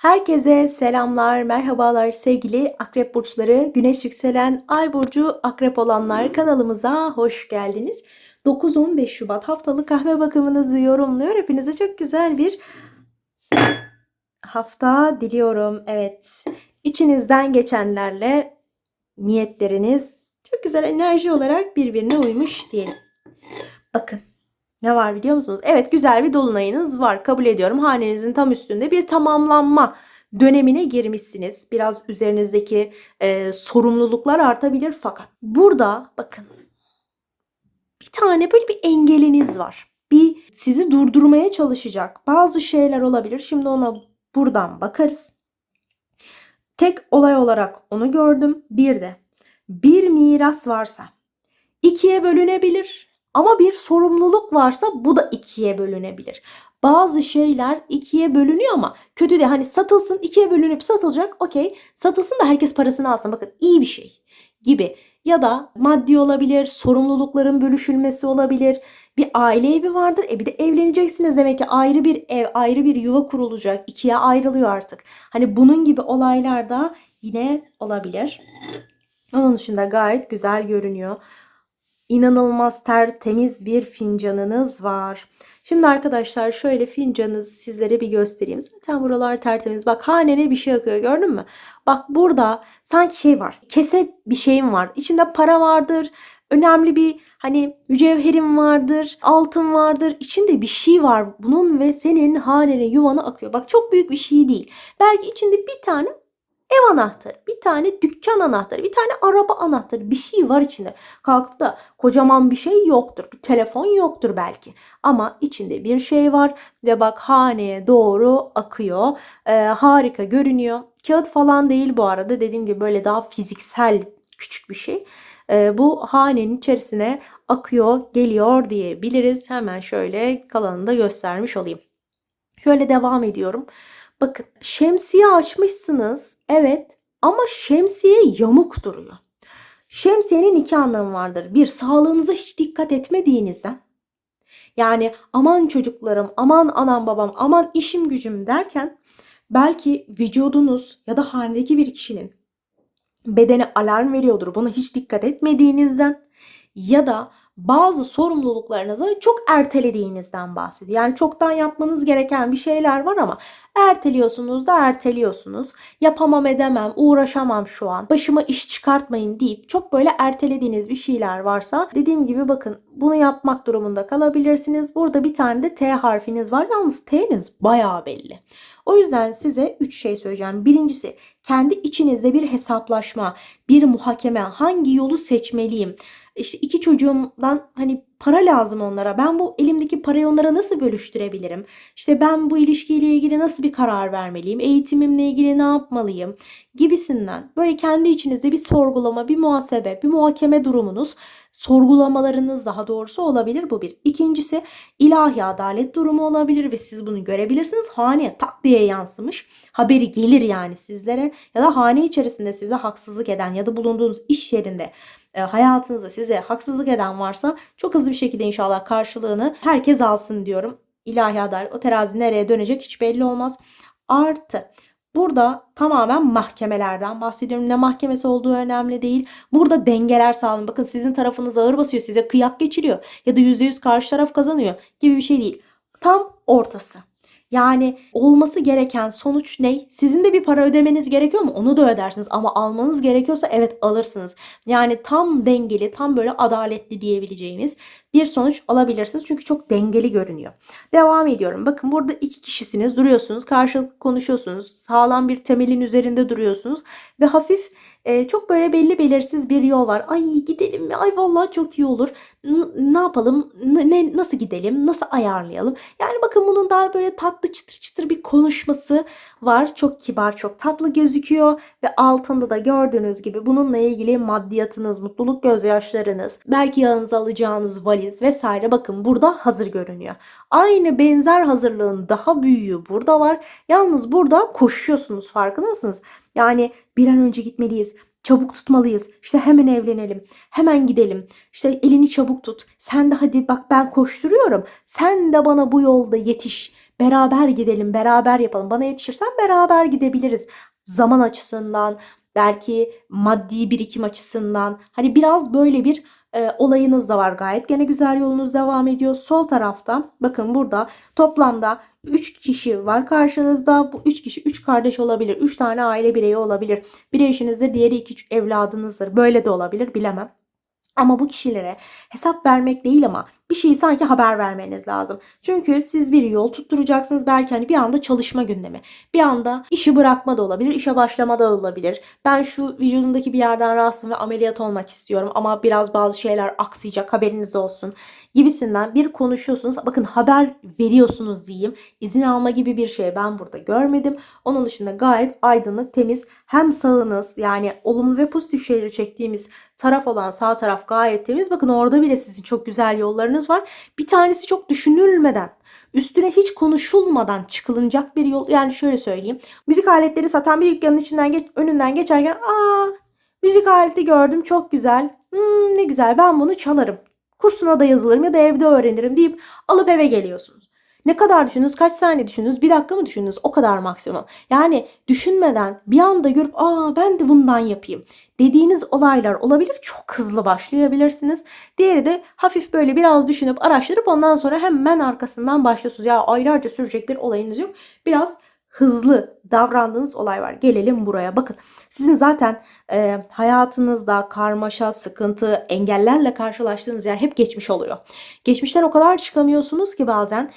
Herkese selamlar, merhabalar sevgili akrep burçları, güneş yükselen ay burcu akrep olanlar kanalımıza hoş geldiniz. 9-15 Şubat haftalık kahve bakımınızı yorumluyor. Hepinize çok güzel bir hafta diliyorum. Evet, içinizden geçenlerle niyetleriniz çok güzel enerji olarak birbirine uymuş diyelim. Bakın ne var biliyor musunuz? Evet güzel bir dolunayınız var. Kabul ediyorum. Hanenizin tam üstünde bir tamamlanma dönemine girmişsiniz. Biraz üzerinizdeki e, sorumluluklar artabilir fakat burada bakın bir tane böyle bir engeliniz var. Bir sizi durdurmaya çalışacak bazı şeyler olabilir. Şimdi ona buradan bakarız. Tek olay olarak onu gördüm. Bir de bir miras varsa ikiye bölünebilir. Ama bir sorumluluk varsa bu da ikiye bölünebilir. Bazı şeyler ikiye bölünüyor ama kötü de hani satılsın ikiye bölünüp satılacak okey. Satılsın da herkes parasını alsın bakın iyi bir şey gibi. Ya da maddi olabilir sorumlulukların bölüşülmesi olabilir. Bir aile evi vardır e bir de evleneceksiniz. Demek ki ayrı bir ev ayrı bir yuva kurulacak ikiye ayrılıyor artık. Hani bunun gibi olaylar da yine olabilir. Onun dışında gayet güzel görünüyor inanılmaz tertemiz bir fincanınız var. Şimdi arkadaşlar şöyle fincanınızı sizlere bir göstereyim. Zaten buralar tertemiz. Bak hanene bir şey akıyor gördün mü? Bak burada sanki şey var. Kese bir şeyim var. İçinde para vardır. Önemli bir hani mücevherim vardır, altın vardır. İçinde bir şey var bunun ve senin hanene yuvana akıyor. Bak çok büyük bir şey değil. Belki içinde bir tane ev anahtarı, bir tane dükkan anahtarı, bir tane araba anahtarı bir şey var içinde. Kalkıp da kocaman bir şey yoktur. Bir telefon yoktur belki. Ama içinde bir şey var ve bak haneye doğru akıyor. Ee, harika görünüyor. Kağıt falan değil bu arada. Dediğim gibi böyle daha fiziksel küçük bir şey. Ee, bu hanenin içerisine akıyor, geliyor diyebiliriz. Hemen şöyle kalanını da göstermiş olayım. Şöyle devam ediyorum. Bakın şemsiye açmışsınız. Evet ama şemsiye yamuk duruyor. Şemsiyenin iki anlamı vardır. Bir sağlığınıza hiç dikkat etmediğinizden. Yani aman çocuklarım, aman anam babam, aman işim gücüm derken belki vücudunuz ya da hanedeki bir kişinin bedene alarm veriyordur. Buna hiç dikkat etmediğinizden ya da bazı sorumluluklarınızı çok ertelediğinizden bahsediyor. Yani çoktan yapmanız gereken bir şeyler var ama erteliyorsunuz da erteliyorsunuz. Yapamam edemem, uğraşamam şu an. Başıma iş çıkartmayın deyip çok böyle ertelediğiniz bir şeyler varsa dediğim gibi bakın bunu yapmak durumunda kalabilirsiniz. Burada bir tane de T harfiniz var. Yalnız T'niz bayağı belli. O yüzden size 3 şey söyleyeceğim. Birincisi kendi içinizde bir hesaplaşma, bir muhakeme, hangi yolu seçmeliyim? İşte iki çocuğumdan hani para lazım onlara. Ben bu elimdeki parayı onlara nasıl bölüştürebilirim? İşte ben bu ilişkiyle ilgili nasıl bir karar vermeliyim? Eğitimimle ilgili ne yapmalıyım? Gibisinden böyle kendi içinizde bir sorgulama, bir muhasebe, bir muhakeme durumunuz, sorgulamalarınız daha doğrusu olabilir bu bir. İkincisi ilahi adalet durumu olabilir ve siz bunu görebilirsiniz. Haneye tak diye yansımış. Haberi gelir yani sizlere ya da hane içerisinde size haksızlık eden ya da bulunduğunuz iş yerinde e, hayatınızda size haksızlık eden varsa çok hızlı bir şekilde inşallah karşılığını herkes alsın diyorum. İlahi adalet o terazi nereye dönecek hiç belli olmaz. Artı Burada tamamen mahkemelerden bahsediyorum. Ne mahkemesi olduğu önemli değil. Burada dengeler sağlanın. Bakın sizin tarafınız ağır basıyor. Size kıyak geçiriyor. Ya da %100 karşı taraf kazanıyor gibi bir şey değil. Tam ortası. Yani olması gereken sonuç ne? Sizin de bir para ödemeniz gerekiyor mu? Onu da ödersiniz ama almanız gerekiyorsa evet alırsınız. Yani tam dengeli, tam böyle adaletli diyebileceğimiz bir sonuç alabilirsiniz. Çünkü çok dengeli görünüyor. Devam ediyorum. Bakın burada iki kişisiniz, duruyorsunuz, karşılıklı konuşuyorsunuz. Sağlam bir temelin üzerinde duruyorsunuz ve hafif e, çok böyle belli belirsiz bir yol var. Ay gidelim mi? Ay vallahi çok iyi olur. Ne yapalım? Ne nasıl gidelim? Nasıl ayarlayalım? Yani bakın bunun daha böyle tatlı çıtır çıtır bir konuşması var. Çok kibar, çok tatlı gözüküyor ve altında da gördüğünüz gibi bununla ilgili maddiyatınız, mutluluk gözyaşlarınız, belki yanınıza alacağınız valiz vesaire bakın burada hazır görünüyor. Aynı benzer hazırlığın daha büyüğü burada var. Yalnız burada koşuyorsunuz farkında mısınız? Yani bir an önce gitmeliyiz. Çabuk tutmalıyız. İşte hemen evlenelim. Hemen gidelim. İşte elini çabuk tut. Sen de hadi bak ben koşturuyorum. Sen de bana bu yolda yetiş. Beraber gidelim, beraber yapalım. Bana yetişirsen beraber gidebiliriz. Zaman açısından, belki maddi birikim açısından. Hani biraz böyle bir e, olayınız da var gayet. Gene güzel yolunuz devam ediyor. Sol tarafta bakın burada toplamda 3 kişi var karşınızda. Bu 3 kişi 3 kardeş olabilir. 3 tane aile bireyi olabilir. Biri eşinizdir, diğeri 2 evladınızdır. Böyle de olabilir bilemem. Ama bu kişilere hesap vermek değil ama bir şeyi sanki haber vermeniz lazım. Çünkü siz bir yol tutturacaksınız. Belki hani bir anda çalışma gündemi. Bir anda işi bırakma da olabilir. işe başlama da olabilir. Ben şu vücudumdaki bir yerden rahatsızım ve ameliyat olmak istiyorum. Ama biraz bazı şeyler aksayacak haberiniz olsun. Gibisinden bir konuşuyorsunuz. Bakın haber veriyorsunuz diyeyim. İzin alma gibi bir şey ben burada görmedim. Onun dışında gayet aydınlık, temiz. Hem sağınız yani olumlu ve pozitif şeyleri çektiğimiz taraf olan sağ taraf gayet temiz. Bakın orada bile sizin çok güzel yollarınız var. Bir tanesi çok düşünülmeden, üstüne hiç konuşulmadan çıkılacak bir yol. Yani şöyle söyleyeyim. Müzik aletleri satan bir dükkanın içinden geç, önünden geçerken aa müzik aleti gördüm çok güzel. Hmm, ne güzel ben bunu çalarım. Kursuna da yazılırım ya da evde öğrenirim deyip alıp eve geliyorsunuz. Ne kadar düşündünüz? Kaç saniye düşündünüz? Bir dakika mı düşündünüz? O kadar maksimum. Yani düşünmeden bir anda görüp aa ben de bundan yapayım dediğiniz olaylar olabilir. Çok hızlı başlayabilirsiniz. Diğeri de hafif böyle biraz düşünüp araştırıp ondan sonra hemen arkasından başlıyorsunuz. Ya aylarca sürecek bir olayınız yok. Biraz hızlı davrandığınız olay var. Gelelim buraya. Bakın sizin zaten e, hayatınızda karmaşa, sıkıntı, engellerle karşılaştığınız yer hep geçmiş oluyor. Geçmişten o kadar çıkamıyorsunuz ki bazen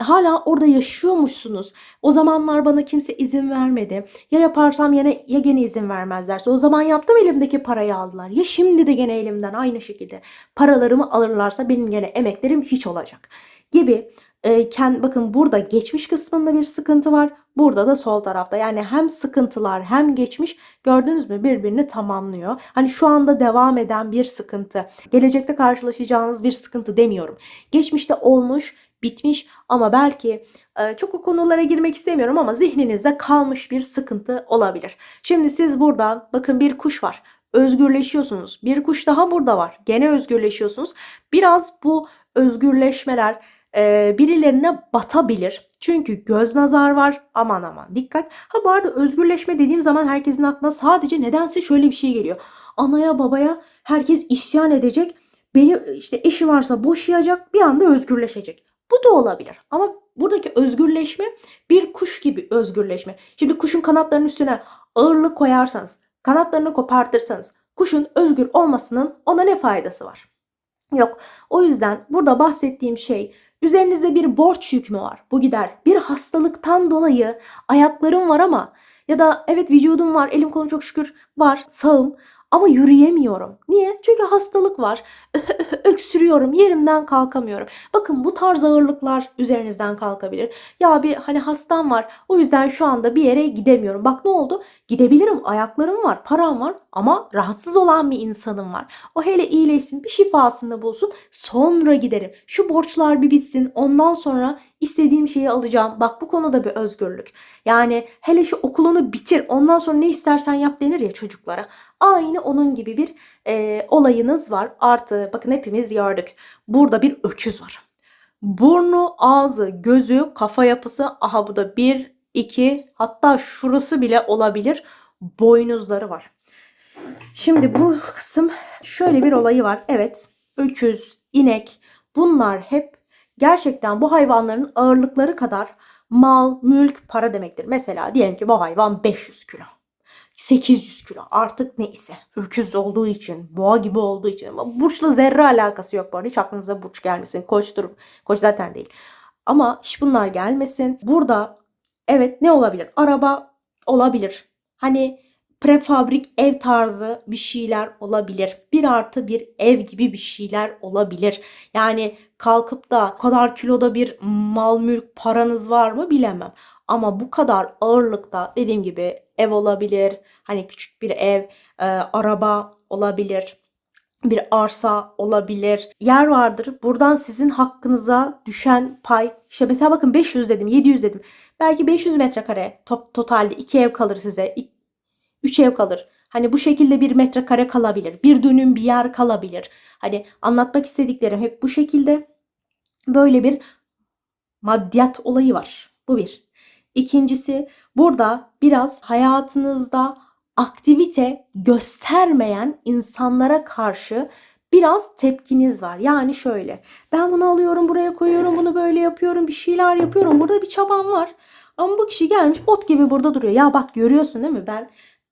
hala orada yaşıyormuşsunuz. O zamanlar bana kimse izin vermedi. Ya yaparsam yine ya gene izin vermezlerse. O zaman yaptım elimdeki parayı aldılar. Ya şimdi de gene elimden aynı şekilde paralarımı alırlarsa benim gene emeklerim hiç olacak. Gibi e, kend, bakın burada geçmiş kısmında bir sıkıntı var. Burada da sol tarafta. Yani hem sıkıntılar hem geçmiş gördünüz mü birbirini tamamlıyor. Hani şu anda devam eden bir sıkıntı. Gelecekte karşılaşacağınız bir sıkıntı demiyorum. Geçmişte olmuş bitmiş ama belki e, çok o konulara girmek istemiyorum ama zihninizde kalmış bir sıkıntı olabilir. Şimdi siz buradan bakın bir kuş var. Özgürleşiyorsunuz. Bir kuş daha burada var. Gene özgürleşiyorsunuz. Biraz bu özgürleşmeler e, birilerine batabilir. Çünkü göz nazar var. Aman aman dikkat. Ha bu arada özgürleşme dediğim zaman herkesin aklına sadece nedense şöyle bir şey geliyor. Anaya babaya herkes isyan edecek. Beni işte eşi varsa boşayacak bir anda özgürleşecek. Bu da olabilir. Ama buradaki özgürleşme bir kuş gibi özgürleşme. Şimdi kuşun kanatlarının üstüne ağırlık koyarsanız, kanatlarını kopartırsanız kuşun özgür olmasının ona ne faydası var? Yok. O yüzden burada bahsettiğim şey üzerinizde bir borç yük mü var? Bu gider. Bir hastalıktan dolayı ayaklarım var ama ya da evet vücudum var, elim kolum çok şükür var, sağım ama yürüyemiyorum. Niye? Çünkü hastalık var. Öksürüyorum, yerimden kalkamıyorum. Bakın bu tarz ağırlıklar üzerinizden kalkabilir. Ya bir hani hastam var. O yüzden şu anda bir yere gidemiyorum. Bak ne oldu? Gidebilirim. Ayaklarım var, param var ama rahatsız olan bir insanım var. O hele iyileşsin, bir şifasını bulsun. Sonra giderim. Şu borçlar bir bitsin. Ondan sonra istediğim şeyi alacağım. Bak bu konuda bir özgürlük. Yani hele şu okulunu bitir. Ondan sonra ne istersen yap denir ya çocuklara. Aynı onun gibi bir e, olayınız var. Artı bakın hepimiz gördük. Burada bir öküz var. Burnu, ağzı, gözü, kafa yapısı. Aha bu da bir, iki hatta şurası bile olabilir. Boynuzları var. Şimdi bu kısım şöyle bir olayı var. Evet öküz, inek bunlar hep gerçekten bu hayvanların ağırlıkları kadar mal, mülk, para demektir. Mesela diyelim ki bu hayvan 500 kilo. 800 kilo artık neyse. Öküz olduğu için, boğa gibi olduğu için. Ama burçla zerre alakası yok bu arada. Hiç aklınıza burç gelmesin. Koçtur. Koç zaten değil. Ama hiç bunlar gelmesin. Burada evet ne olabilir? Araba olabilir. Hani prefabrik ev tarzı bir şeyler olabilir. Bir artı bir ev gibi bir şeyler olabilir. Yani kalkıp da kadar kiloda bir mal mülk paranız var mı bilemem. Ama bu kadar ağırlıkta dediğim gibi ev olabilir. Hani küçük bir ev, e, araba olabilir. Bir arsa olabilir. Yer vardır. Buradan sizin hakkınıza düşen pay. İşte mesela bakın 500 dedim, 700 dedim. Belki 500 metrekare top, totalde 2 ev kalır size. 3 ev kalır. Hani bu şekilde bir metrekare kalabilir. Bir dönüm bir yer kalabilir. Hani anlatmak istediklerim hep bu şekilde. Böyle bir maddiyat olayı var. Bu bir. İkincisi burada biraz hayatınızda aktivite göstermeyen insanlara karşı biraz tepkiniz var. Yani şöyle ben bunu alıyorum buraya koyuyorum bunu böyle yapıyorum bir şeyler yapıyorum burada bir çabam var. Ama bu kişi gelmiş ot gibi burada duruyor. Ya bak görüyorsun değil mi ben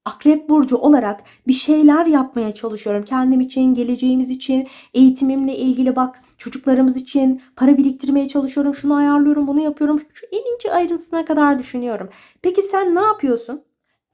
Akrep burcu olarak bir şeyler yapmaya çalışıyorum. Kendim için, geleceğimiz için, eğitimimle ilgili bak çocuklarımız için para biriktirmeye çalışıyorum. Şunu ayarlıyorum, bunu yapıyorum. Şu en ince ayrıntısına kadar düşünüyorum. Peki sen ne yapıyorsun?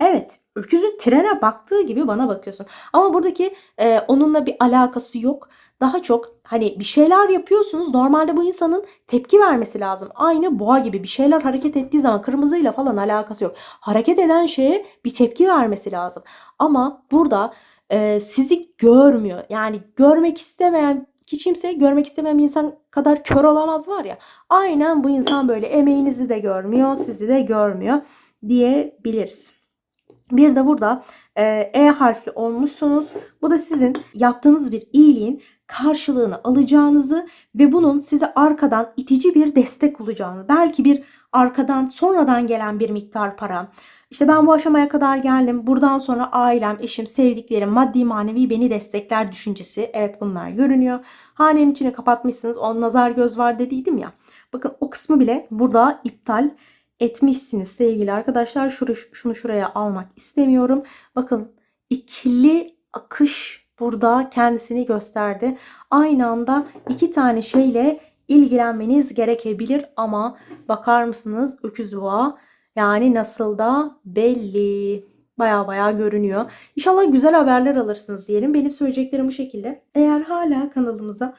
Evet, öküzün trene baktığı gibi bana bakıyorsun. Ama buradaki e, onunla bir alakası yok. Daha çok hani bir şeyler yapıyorsunuz. Normalde bu insanın tepki vermesi lazım. Aynı boğa gibi bir şeyler hareket ettiği zaman kırmızıyla falan alakası yok. Hareket eden şeye bir tepki vermesi lazım. Ama burada e, sizi görmüyor. Yani görmek istemeyen ki kimse görmek istemeyen insan kadar kör olamaz var ya. Aynen bu insan böyle emeğinizi de görmüyor, sizi de görmüyor diyebiliriz. Bir de burada e, E harfli olmuşsunuz. Bu da sizin yaptığınız bir iyiliğin karşılığını alacağınızı ve bunun size arkadan itici bir destek olacağını, belki bir arkadan sonradan gelen bir miktar para. İşte ben bu aşamaya kadar geldim. Buradan sonra ailem, eşim, sevdiklerim, maddi manevi beni destekler düşüncesi. Evet bunlar görünüyor. Hanenin içine kapatmışsınız. O nazar göz var dediydim ya. Bakın o kısmı bile burada iptal etmişsiniz sevgili arkadaşlar. Şunu, şunu şuraya almak istemiyorum. Bakın ikili akış burada kendisini gösterdi. Aynı anda iki tane şeyle ilgilenmeniz gerekebilir ama bakar mısınız öküz boğa yani nasıl da belli. Baya baya görünüyor. İnşallah güzel haberler alırsınız diyelim. Benim söyleyeceklerim bu şekilde. Eğer hala kanalımıza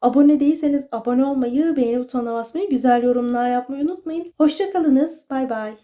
Abone değilseniz abone olmayı, beğeni butonuna basmayı, güzel yorumlar yapmayı unutmayın. Hoşçakalınız. Bay bay.